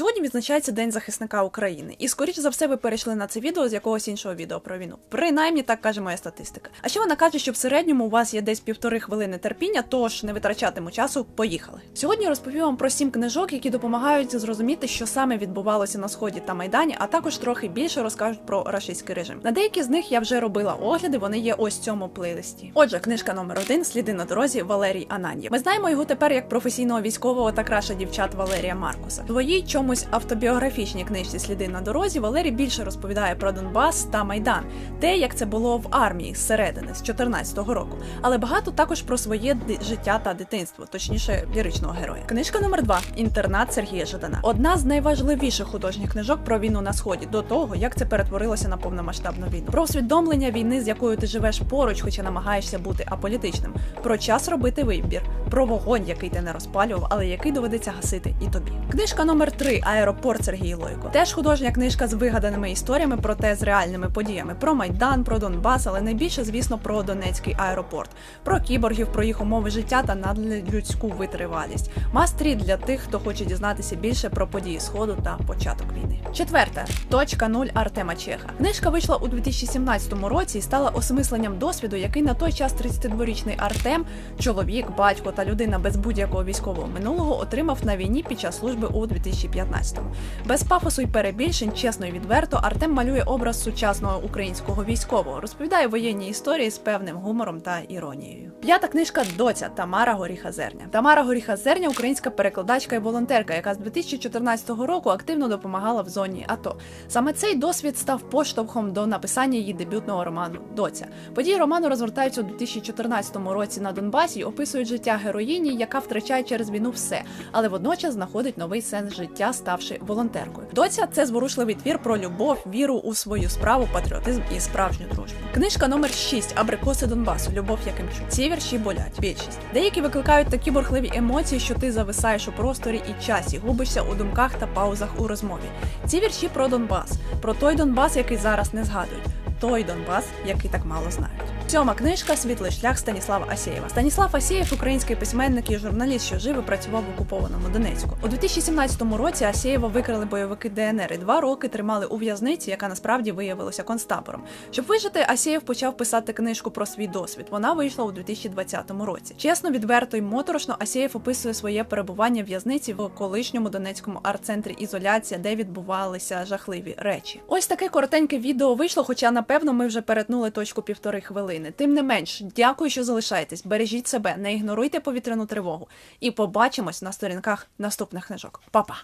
Сьогодні відзначається День захисника України, і скоріше за все ви перейшли на це відео з якогось іншого відео про війну. Принаймні так каже моя статистика. А ще вона каже, що в середньому у вас є десь півтори хвилини терпіння, тож не витрачатиму часу. Поїхали. Сьогодні розповім вам про сім книжок, які допомагають зрозуміти, що саме відбувалося на сході та майдані, а також трохи більше розкажуть про рашистський режим. На деякі з них я вже робила огляди. Вони є ось в цьому плейлисті. Отже, книжка номер один Сліди на дорозі Валерій Ананьєв. Ми знаємо його тепер як професійного військового та краша дівчат Валерія Маркуса. В Твоїй чомусь автобіографічній книжці Сліди на дорозі Валерій більше розповідає про Донбас та Майдан, те, як це було в армії зсередини з 14-го року. Але багато також про своє життя та дитинство, точніше, ліричного героя. Книжка номер два Інтернат Сергія Жадана. Одна з найважливіших художніх книжок про війну на сході, до того як це перетворилося на повномасштабну війну. Про усвідомлення війни, з якою ти живеш поруч, хоча намагаєшся бути аполітичним. Про час робити вибір, про вогонь, який ти не розпалював, але який доведеться гасити і тобі. Книжка номер 3 Аеропорт Сергій Лойко. Теж художня книжка з вигаданими історіями, проте з реальними подіями. Про Майдан, про Донбас, але найбільше, звісно, про Донецький аеропорт, про кіборгів, про їх умови життя та надлюдську витривалість. Мастрі для тих, хто хоче дізнатися більше про події сходу та початок війни. Четверте точка нуль Артема Чеха. Книжка вийшла у 2017 році і стала осмисленням досвіду, який на той час 32-річний Артем, чоловік, батько та людина без будь-якого військового минулого, отримав на війні під час служби у 2015-му. Без пафосу й перебільшень, чесно і відверто, Артем малює образ сучасного українського військового, розповідає воєнні історії з певним гумором та іронією. П'ята книжка Доця Тамара Горіха Зерня. Тамара Горіха Зерня українська перекладачка і волонтерка, яка з 2014 року активно допомагала в зоні АТО. Саме цей досвід став поштовхом до написання її дебютного роману Доця. Події роману розгортаються у 2014 році на Донбасі і описують життя героїні, яка втрачає через війну все, але водночас знаходить новий сенс життя, ставши волонтеркою. Доця це зворушливий твір про любов, віру у свою справу, патріотизм і справжню дружбу. Книжка номер 6 Абрикоси Донбасу. Любов Якимчук. Ці вірші болять. Більшість. Деякі викликають такі бурхливі емоції, що ти зависаєш у просторі і часі, губишся у думках та паузах у розмові. Ці вірші про Донбас, про той Донбас, який зараз не згадують. Той Донбас, який так мало знають. Сьома книжка Світлий шлях Станіслава Асєєва. Станіслав Асєєв український письменник і журналіст, що жив і працював в окупованому Донецьку. У 2017 році Асєєва викрали бойовики ДНР і два роки тримали у в'язниці, яка насправді виявилася концтабором. Щоб вижити, Асєєв почав писати книжку про свій досвід. Вона вийшла у 2020 році. Чесно, відверто й моторошно Асєєв описує своє перебування в в'язниці в колишньому Донецькому арт-центрі ізоляція, де відбувалися жахливі речі. Ось таке коротеньке відео вийшло, хоча напевно ми вже перетнули точку півтори хвилини. Тим не менш, дякую, що залишаєтесь. Бережіть себе, не ігноруйте повітряну тривогу. І побачимось на сторінках наступних книжок. Па-па!